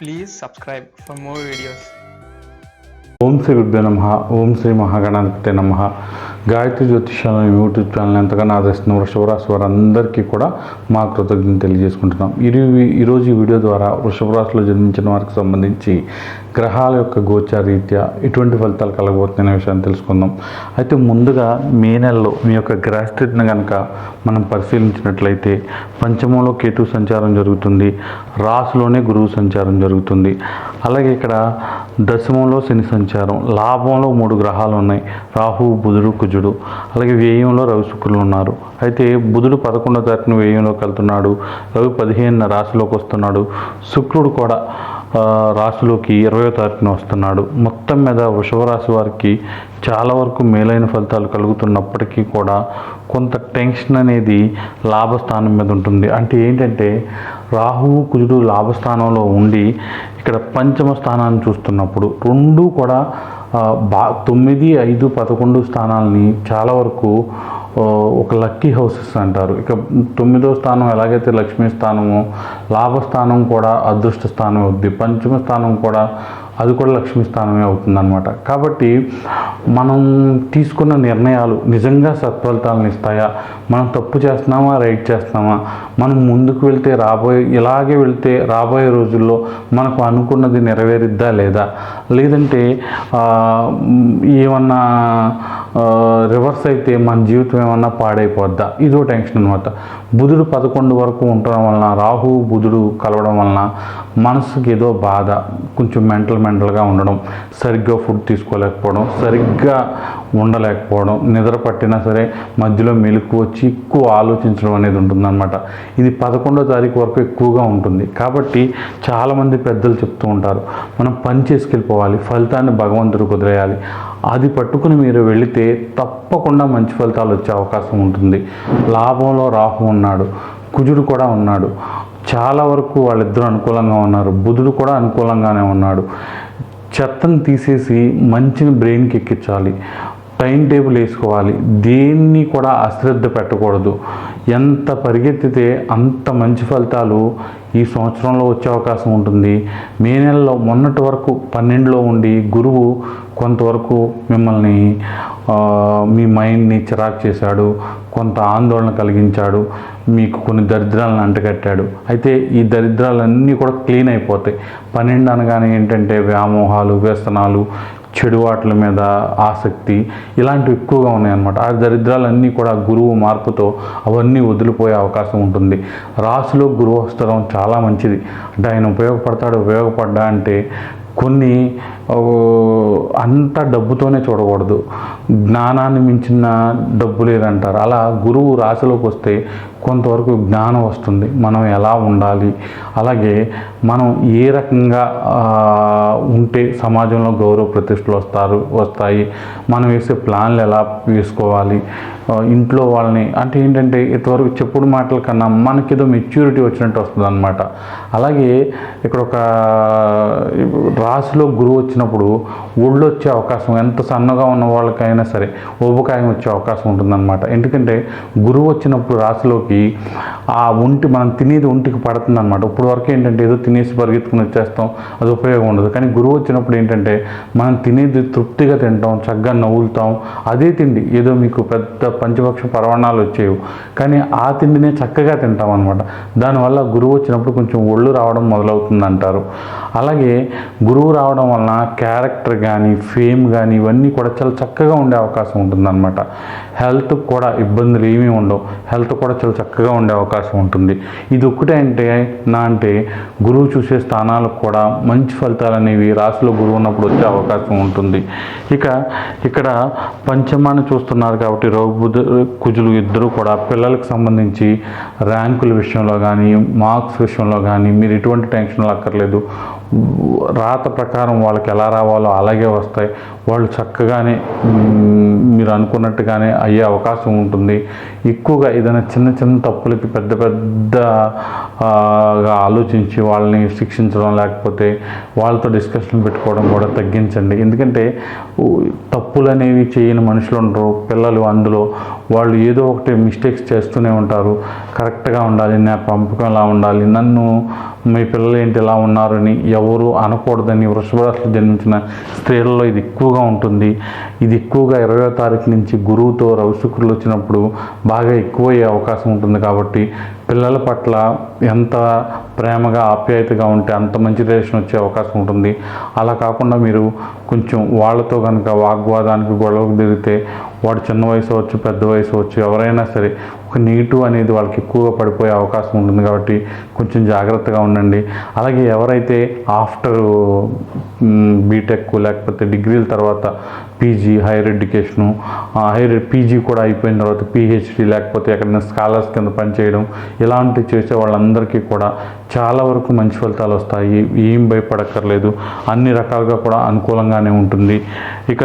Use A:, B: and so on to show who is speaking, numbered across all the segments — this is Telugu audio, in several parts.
A: Please subscribe for more videos
B: ఓం శ్రీ గురుభ్యో నమ ఓం శ్రీ మహాగణాధిపతి నమ. గాయత్రి జ్యోతిషాల యూట్యూబ్ ఛానల్ ఎంతగానో ఆదరిస్తున్న వృషభ రాశి వారందరికీ కూడా మా కృతజ్ఞత తెలియజేసుకుంటున్నాం. ఈ ఈరోజు ఈ వీడియో ద్వారా వృషభ రాశిలో జన్మించిన వారికి సంబంధించి గ్రహాల యొక్క గోచారీత్యా ఎటువంటి ఫలితాలు కలగబోతున్న విషయాన్ని తెలుసుకుందాం. అయితే ముందుగా మే నెలలో మీ యొక్క గ్రహస్థితిని కనుక మనం పరిశీలించినట్లయితే పంచమంలో కేతు సంచారం జరుగుతుంది రాసులోనే గురువు సంచారం జరుగుతుంది. అలాగే ఇక్కడ దశమంలో శని సంచారం లాభంలో మూడు గ్రహాలు ఉన్నాయి రాహు బుధుడు కుజుడు అలాగే వ్యయంలో రవి శుక్రులు ఉన్నారు. అయితే బుధుడు పదకొండో తారీఖున వ్యయంలోకి వెళ్తున్నాడు రవి పదిహేనున రాశిలోకి వస్తున్నాడు శుక్రుడు కూడా రాశిలోకి ఇరవయో తారీఖున వస్తున్నాడు. మొత్తం మీద వృషభరాశి వారికి చాలా వరకు మేలైన ఫలితాలు కలుగుతున్నప్పటికీ కూడా కొంత టెన్షన్ అనేది లాభస్థానం మీద ఉంటుంది. అంటే ఏంటంటే రాహువు కుజుడు లాభస్థానంలో ఉండి ఇక్కడ పంచమ స్థానాన్ని చూస్తున్నప్పుడు రెండు కూడా బా తొమ్మిది ఐదు పదకొండు స్థానాలని చాలా వరకు ఒక లక్కీ హౌసెస్ అంటారు. ఇక తొమ్మిదో స్థానం ఎలాగైతే లక్ష్మీ స్థానమో లాభస్థానం కూడా అదృష్ట స్థానం అవుద్ది పంచమ స్థానం కూడా అది కూడా లక్ష్మీ స్థానమే అవుతుందన్నమాట. కాబట్టి మనం తీసుకున్న నిర్ణయాలు నిజంగా సత్ఫలితాలను ఇస్తాయా? మనం తప్పు చేస్తున్నామా? రైట్ చేస్తున్నామా? మనం ముందుకు వెళ్తే రాబోయే ఇలాగే వెళ్తే రాబోయే రోజుల్లో మనకు అనుకున్నది నెరవేరిద్దా లేదా? లేదంటే ఏమన్నా రివర్స్ అయితే మన జీవితం ఏమన్నా పాడైపోద్దా? ఇదో టెన్షన్ అనమాట బుధుడు పదకొండు వరకు ఉండడం వలన రాహు బుధుడు కలవడం వలన మనసుకి ఏదో బాధ కొంచెం మెంటల్ మెంటల్గా ఉండడం సరిగ్గా ఫుడ్ తీసుకోలేకపోవడం సరిగ్గా ఉండలేకపోవడం నిద్ర పట్టినా సరే మధ్యలో మెలకు వచ్చి ఎక్కువ ఆలోచించడం అనేది ఉంటుందన్నమాట. ఇది పదకొండో తారీఖు వరకు ఎక్కువగా ఉంటుంది. కాబట్టి చాలామంది పెద్దలు చెప్తూ ఉంటారు మనం పని చేసుకెళ్ళిపోవాలి ఫలితాన్ని భగవంతుడు కుదిరేయాలి. అది పట్టుకుని మీరు వెళితే తప్పకుండా మంచి ఫలితాలు వచ్చే అవకాశం ఉంటుంది. లాభంలో రాహు ఉన్నాడు కుజుడు కూడా ఉన్నాడు. చాలా వరకు వాళ్ళిద్దరూ అనుకూలంగా ఉన్నారు. బుధుడు కూడా అనుకూలంగానే ఉన్నాడు. చెత్తను తీసేసి మంచిని బ్రెయిన్కి ఎక్కించాలి. టైం టేబుల్ వేసుకోవాలి. దేన్ని కూడా అశ్రద్ధ పెట్టకూడదు. ఎంత పరిగెత్తితే అంత మంచి ఫలితాలు ఈ సంవత్సరంలో వచ్చే అవకాశం ఉంటుంది. మే నెలలో మొన్నటి వరకు పన్నెండులో ఉండి గురువు కొంతవరకు మిమ్మల్ని మీ మైండ్ని చిరాకు చేశాడు. కొంత ఆందోళన కలిగించాడు మీకు కొన్ని దరిద్రాలను అంటగట్టాడు. అయితే ఈ దరిద్రాలన్నీ కూడా క్లీన్ అయిపోతాయి. పన్నెండు అనగానే ఏంటంటే వ్యామోహాలు వ్యసనాలు చెడు వాట్ల మీద ఆసక్తి ఇలాంటివి ఎక్కువగా ఉన్నాయన్నమాట. ఆ దరిద్రాలన్నీ కూడా గురువు మార్పుతో అవన్నీ వదిలిపోయే అవకాశం ఉంటుంది. రాశిలో గురువు వస్త్రం చాలా మంచిది. అంటే ఆయన ఉపయోగపడతాడు ఉపయోగపడ్డా అంటే కొన్ని అంత డబ్బుతోనే చూడకూడదు. జ్ఞానాన్ని మించిన డబ్బు లేదంటారు. అలా గురువు రాశిలోకి వస్తే కొంతవరకు జ్ఞానం వస్తుంది. మనం ఎలా ఉండాలి? అలాగే మనం ఏ రకంగా ఉంటే సమాజంలో గౌరవ ప్రతిష్టలు వస్తారు వస్తాయి? మనం వేసే ప్లాన్లు ఎలా వేసుకోవాలి? ఇంట్లో వాళ్ళని అంటే ఏంటంటే ఇంతవరకు చెప్పుడు మాటల కన్నా మనకేదో మెచ్యూరిటీ వచ్చినట్టు వస్తుంది అనమాట అలాగే ఇక్కడ ఒక రాశిలో గురువు వచ్చినప్పుడు ఒళ్ళు వచ్చే అవకాశం ఎంత సన్నగా ఉన్న వాళ్ళకైనా సరే ఊబకాయం వచ్చే అవకాశం ఉంటుందన్నమాట. ఎందుకంటే గురువు వచ్చినప్పుడు రాశిలోకి ఆ ఒంటి మనం తినేది ఒంటికి పడుతుంది అనమాట ఇప్పుడు వరకు ఏంటంటే ఏదో తినేసి పరిగెత్తుకుని వచ్చేస్తాం అది ఉపయోగం ఉండదు. కానీ గురువు వచ్చినప్పుడు ఏంటంటే మనం తినేది తృప్తిగా తింటాం చక్కగా నవ్వులుతాం అదే తిండి ఏదో మీకు పెద్ద పంచపక్ష పరవాణాలు వచ్చేవి. కానీ ఆ తిండినే చక్కగా తింటాం అనమాట దానివల్ల గురువు వచ్చినప్పుడు కొంచెం ఒళ్ళు రావడం మొదలవుతుంది అంటారు అలాగే గురువు రావడం వలన క్యారెక్టర్ కానీ ఫేమ్ కానీ ఇవన్నీ కూడా చాలా చక్కగా ఉండే అవకాశం ఉంటుందన్నమాట. హెల్త్ కూడా ఇబ్బందులు ఏమీ ఉండవు. హెల్త్ కూడా చాలా చక్కగా ఉండే అవకాశం ఉంటుంది. ఇది ఒక్కటే అంటే నా అంటే గురువు చూసే స్థానాలకు కూడా మంచి ఫలితాలు అనేవి రాశిలో గురువు ఉన్నప్పుడు వచ్చే అవకాశం ఉంటుంది. ఇక ఇక్కడ పంచమాన్ని చూస్తున్నారు కాబట్టి రఘుబుధ కుజులు ఇద్దరు కూడా పిల్లలకు సంబంధించి ర్యాంకుల విషయంలో కానీ మార్క్స్ విషయంలో కానీ మీరు ఎటువంటి టెన్షన్లు అక్కర్లేదు. రాత ప్రకారం వాళ్ళకి ఎలా రావాలో అలాగే వస్తాయి. వాళ్ళు చక్కగానే మీరు అనుకున్నట్టుగానే అయ్యే అవకాశం ఉంటుంది. ఎక్కువగా ఏదైనా చిన్న చిన్న తప్పులకి పెద్ద పెద్దగా ఆలోచించి వాళ్ళని శిక్షించడం లేకపోతే వాళ్ళతో డిస్కషన్ పెట్టుకోవడం కూడా తగ్గించండి. ఎందుకంటే తప్పులు అనేవి చేయని మనుషులు ఉండరు. పిల్లలు అందులో వాళ్ళు ఏదో ఒకటి మిస్టేక్స్ చేస్తూనే ఉంటారు. కరెక్ట్గా ఉండాలి నా పంపకం ఎలా ఉండాలి నన్ను మీ పిల్లలు ఏంటి ఇలా ఉన్నారని ఎవరు అనకూడదని వృషభరాశిలో జన్మించిన స్త్రీలలో ఇది ఎక్కువగా ఉంటుంది. ఇది ఎక్కువగా ఇరవై తారీఖు నుంచి గురువుతో రవిశుక్రులు వచ్చినప్పుడు బాగా ఎక్కువయ్యే అవకాశం ఉంటుంది కాబట్టి పిల్లల పట్ల ఎంత ప్రేమగా ఆప్యాయతగా ఉంటే అంత మంచి రిలేషన్ వచ్చే అవకాశం ఉంటుంది. అలా కాకుండా మీరు కొంచెం వాళ్ళతో కనుక వాగ్వాదానికి గొడవకు దిగితే వాడు చిన్న వయసు అవచ్చు పెద్ద వయసు అవచ్చు ఎవరైనా సరే ఒక నెగిటివ్ అనేది వాళ్ళకి ఎక్కువగా పడిపోయే అవకాశం ఉంటుంది కాబట్టి కొంచెం జాగ్రత్తగా ఉండండి. అలాగే ఎవరైతే ఆఫ్టర్ బీటెక్ లేకపోతే డిగ్రీల తర్వాత PG higher education higher PG కూడా అయిపోయిన తర్వాత పిహెచ్డి లేకపోతే ఎక్కడైనా స్కాలర్స్ కింద పనిచేయడం ఇలాంటివి చేసే వాళ్ళందరికీ కూడా చాలా వరకు మంచి ఫలితాలు వస్తాయి. ఏం భయపడక్కర్లేదు. అన్ని రకాలుగా కూడా అనుకూలంగానే ఉంటుంది. ఇక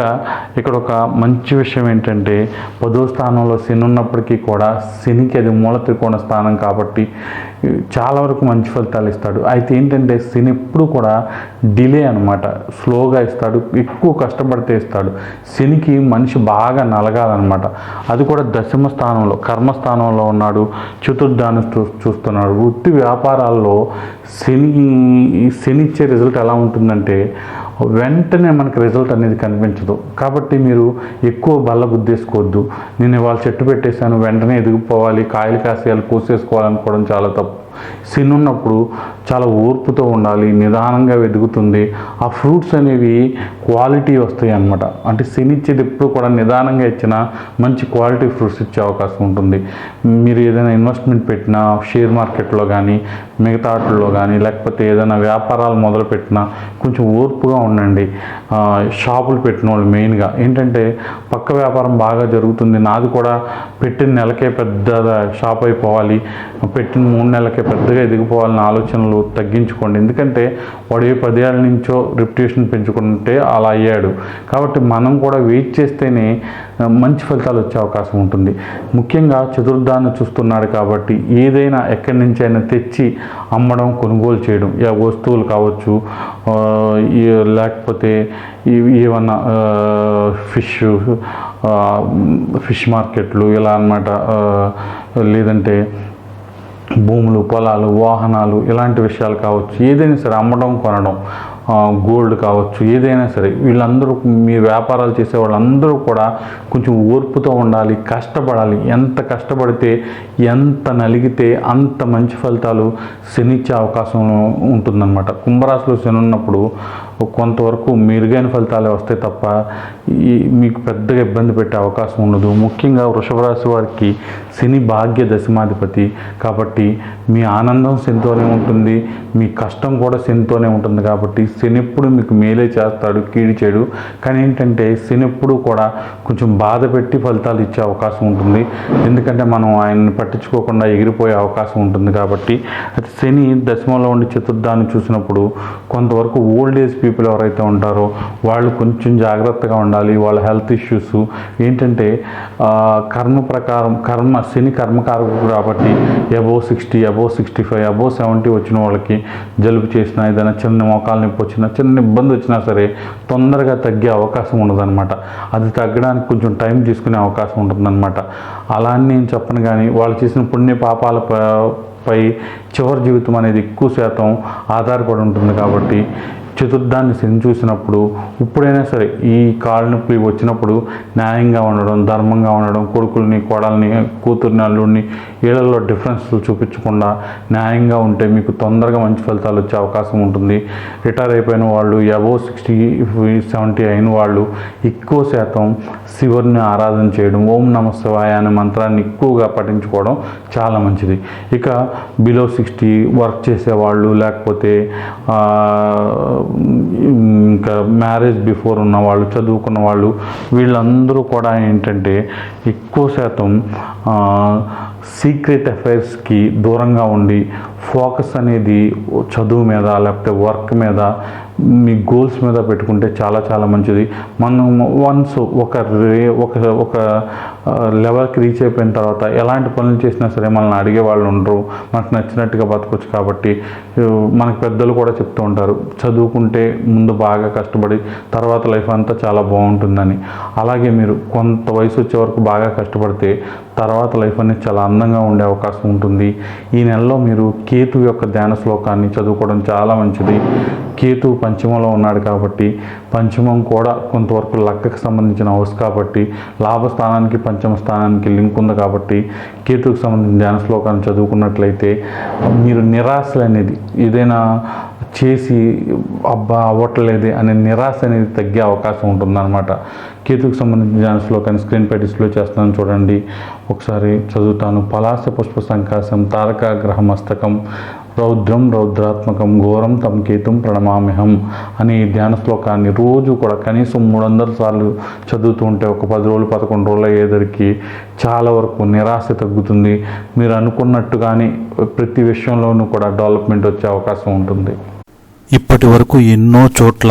B: ఇక్కడ ఒక మంచి విషయం ఏంటంటే పదో స్థానంలో శని ఉన్నప్పటికీ కూడా శనికి అది మూల త్రికోణ స్థానం కాబట్టి చాలా వరకు మంచి ఫలితాలు ఇస్తాడు. అయితే ఏంటంటే శని ఎప్పుడు కూడా డిలే అనమాట స్లోగా ఇస్తాడు ఎక్కువ కష్టపడితే ఇస్తాడు. శనికి మనిషి బాగా నలగాలన్నమాట. అది కూడా దశమ స్థానంలో కర్మస్థానంలో ఉన్నాడు చతుర్థాన్ని చూ చూస్తున్నాడు. వృత్తి వ్యాపారాల్లో శని శని ఇచ్చే రిజల్ట్ ఎలా ఉంటుందంటే వెంటనే మనకి రిజల్ట్ అనేది కనిపించదు. కాబట్టి మీరు ఎక్కువ బల్ల గుద్దేసుకోవద్దు నేను ఇవాళ చెట్టు పెట్టేశాను వెంటనే ఎదిగిపోవాలి కాయలు కాసేయాలి కోసేసుకోవాలనుకోవడం చాలా తప్పు. సిన్ ఉన్నప్పుడు చాలా ఓర్పుతో ఉండాలి నిదానంగా వెతుకుతుంది. ఆ ఫ్రూట్స్ అనేవి క్వాలిటీ వస్తాయి అన్నమాట. అంటే శనిచ్చేది ఎప్పుడు కూడా నిదానంగా ఇచ్చిన మంచి క్వాలిటీ ఫ్రూట్స్ ఇచ్చే అవకాశం ఉంటుంది. మీరు ఏదైనా ఇన్వెస్ట్మెంట్ పెట్టినా షేర్ మార్కెట్లో కానీ మిగతా వాటిల్లో కానీ లేకపోతే ఏదైనా వ్యాపారాలు మొదలుపెట్టినా కొంచెం ఓర్పుగా ఉండండి. షాపులు పెట్టిన వాళ్ళు మెయిన్గా. ఏంటంటే పక్క వ్యాపారం బాగా జరుగుతుంది. నాది కూడా పెట్టిన నెలకే పెద్ద షాప్ అయిపోవాలి. పెట్టిన మూడు నెలలకే పెద్దగా ఎదిగిపోవాలని ఆలోచనలు తగ్గించుకోండి. ఎందుకంటే వాడు ఏ పదేళ్ళ నుంచో రిప్యుటేషన్ పెంచుకుంటే అలా అయ్యాడు. కాబట్టి మనం కూడా వెయిట్ చేస్తేనే మంచి ఫలితాలు వచ్చే అవకాశం ఉంటుంది. ముఖ్యంగా చతుర్థాన్ని చూస్తున్నాడు కాబట్టి ఏదైనా ఎక్కడి నుంచి అయినా తెచ్చి అమ్మడం కొనుగోలు చేయడం. ఏ వస్తువులు కావచ్చు లేకపోతే ఏమన్నా ఫిష్ ఫిష్ మార్కెట్లు ఇలా అన్నమాట లేదంటే భూములు పొలాలు వాహనాలు ఇలాంటి విషయాలు కావచ్చు ఏదైనా సరే అమ్మడం కొనడం గోల్డ్ కావచ్చు ఏదైనా సరే వీళ్ళందరూ మీ వ్యాపారాలు చేసే వాళ్ళందరూ కూడా కొంచెం ఓర్పుతో ఉండాలి కష్టపడాలి. ఎంత కష్టపడితే ఎంత నలిగితే అంత మంచి ఫలితాలు శనిచ్చే అవకాశం ఉంటుందన్నమాట. కుంభరాశిలో శని ఉన్నప్పుడు కొంతవరకు మెరుగైన ఫలితాలే వస్తాయి తప్ప ఈ మీకు పెద్దగా ఇబ్బంది పెట్టే అవకాశం ఉండదు. ముఖ్యంగా వృషభ రాశి వారికి శని భాగ్య దశమాధిపతి కాబట్టి మీ ఆనందం శనితోనే ఉంటుంది మీ కష్టం కూడా శనితోనే ఉంటుంది కాబట్టి శని ఎప్పుడు మీకు మేలే చేస్తాడు కీడి చేయడు. కానీ ఏంటంటే శని ఎప్పుడు కూడా కొంచెం బాధ పెట్టి ఫలితాలు ఇచ్చే అవకాశం ఉంటుంది. ఎందుకంటే మనం ఆయన్ని పట్టించుకోకుండా ఎగిరిపోయే అవకాశం ఉంటుంది కాబట్టి. అయితే శని దశమంలో ఉండి చతుర్థాన్ని చూసినప్పుడు కొంతవరకు ఓల్డ్ ఏజ్ పీపుల్ ఎవరైతే ఉంటారో వాళ్ళు కొంచెం జాగ్రత్తగా ఉండాలి వాళ్ళ హెల్త్ ఇష్యూస్. ఏంటంటే కర్మ ప్రకారం కర్మ శని కర్మకారకుడు కాబట్టి above sixty above sixty five above seventy వచ్చిన వాళ్ళకి జలుబు చేసినా ఏదైనా చిన్న మోకాలు నొప్పి వచ్చినా చిన్న ఇబ్బంది వచ్చినా సరే తొందరగా తగ్గే అవకాశం ఉండదన్నమాట. అది తగ్గడానికి కొంచెం టైం తీసుకునే అవకాశం ఉంటుందన్నమాట. అలా అని నేను చెప్పను కానీ వాళ్ళు చేసిన పుణ్య పాపాల పై చివరి జీవితం అనేది ఎక్కువ శాతం ఆధారపడి ఉంటుంది కాబట్టి చతుర్థాన్ని శని చూసినప్పుడు ఇప్పుడైనా సరే ఈ కాళ్ళ నొప్పి వచ్చినప్పుడు న్యాయంగా ఉండడం ధర్మంగా ఉండడం కొడుకుల్ని కోడల్ని కూతుర్ని అల్లుడిని వీళ్ళల్లో డిఫరెన్స్లు చూపించకుండా న్యాయంగా ఉంటే మీకు తొందరగా మంచి ఫలితాలు వచ్చే అవకాశం ఉంటుంది. రిటైర్ అయిపోయిన వాళ్ళు అబో సిక్స్టీ సెవెంటీ అయిన వాళ్ళు ఎక్కువ శాతం శివుని ఆరాధన చేయడం ఓం నమ శివాయ అనే మంత్రాన్ని ఎక్కువగా పఠించుకోవడం చాలా మంచిది. ఇక బిలో సిక్స్టీ వర్క్ చేసేవాళ్ళు లేకపోతే ఇంకా మ్యారేజ్ బిఫోర్ ఉన్న వాళ్ళు చదువుకున్న వాళ్ళు వీళ్ళందరూ కూడా ఏంటంటే ఎక్కువ శాతం సీక్రెట్ అఫైర్స్కి దూరంగా ఉండి ఫోకస్ అనేది చదువు మీద లేకపోతే వర్క్ మీద మీ గోల్స్ మీద పెట్టుకుంటే చాలా చాలా మంచిది. మనం వన్స్ ఒక రే ఒక ఒక లెవెల్కి రీచ్ అయిపోయిన తర్వాత ఎలాంటి పనులు చేసినా సరే మనల్ని అడిగే వాళ్ళు ఉండరు. మనకు నచ్చినట్టుగా బతకొచ్చు కాబట్టి మనకు పెద్దలు కూడా చెప్తూ ఉంటారు. చదువుకుంటే ముందు బాగా కష్టపడి తర్వాత లైఫ్ అంతా చాలా బాగుంటుందని. అలాగే మీరు కొంత వయసు వచ్చే వరకు బాగా కష్టపడితే తర్వాత లైఫ్ అనేది చాలా
C: అందంగా ఉండే అవకాశం ఉంటుంది. ఈ నెలలో మీరు కేతు యొక్క ధ్యాన శ్లోకాన్ని చదువుకోవడం చాలా మంచిది. కేతు పంచమంలో ఉన్నాడు కాబట్టి పంచమం కూడా కొంతవరకు లక్కకు సంబంధించిన హౌస్ కాబట్టి లాభస్థానానికి పంచమ స్థానానికి లింక్ ఉంది కాబట్టి కేతుకు సంబంధించిన ధ్యాన శ్లోకాన్ని చదువుకున్నట్లయితే మీరు నిరాశలు అనేది ఏదైనా చేసి అబ్బా అవ్వట్లేదే అనే నిరాశ అనేది తగ్గే అవకాశం ఉంటుందన్నమాట. కేతుకు సంబంధించిన ధ్యాన శ్లోకాన్ని స్క్రీన్ పై డిస్ప్లే చేస్తున్నాను చూడండి. ఒకసారి చదువుతాను. పలాస పుష్ప సంకాశం తారక గ్రహ మస్తకం రౌద్రం రౌద్రాత్మకం ఘోరం తమ కేతుం ప్రణమామ్యహం అనే ధ్యాన శ్లోకాన్ని రోజు కూడా కనీసం మూడు వందల సార్లు చదువుతూ ఉంటే ఒక పది రోజులు పదకొండు రోజులు అయ్యేదరికి చాలా వరకు నిరాశ తగ్గుతుంది. మీరు అనుకున్నట్టుగానే ప్రతి విషయంలోనూ కూడా డెవలప్మెంట్ వచ్చే అవకాశం ఉంటుంది.
B: ఇప్పటి వరకు ఎన్నో చోట్ల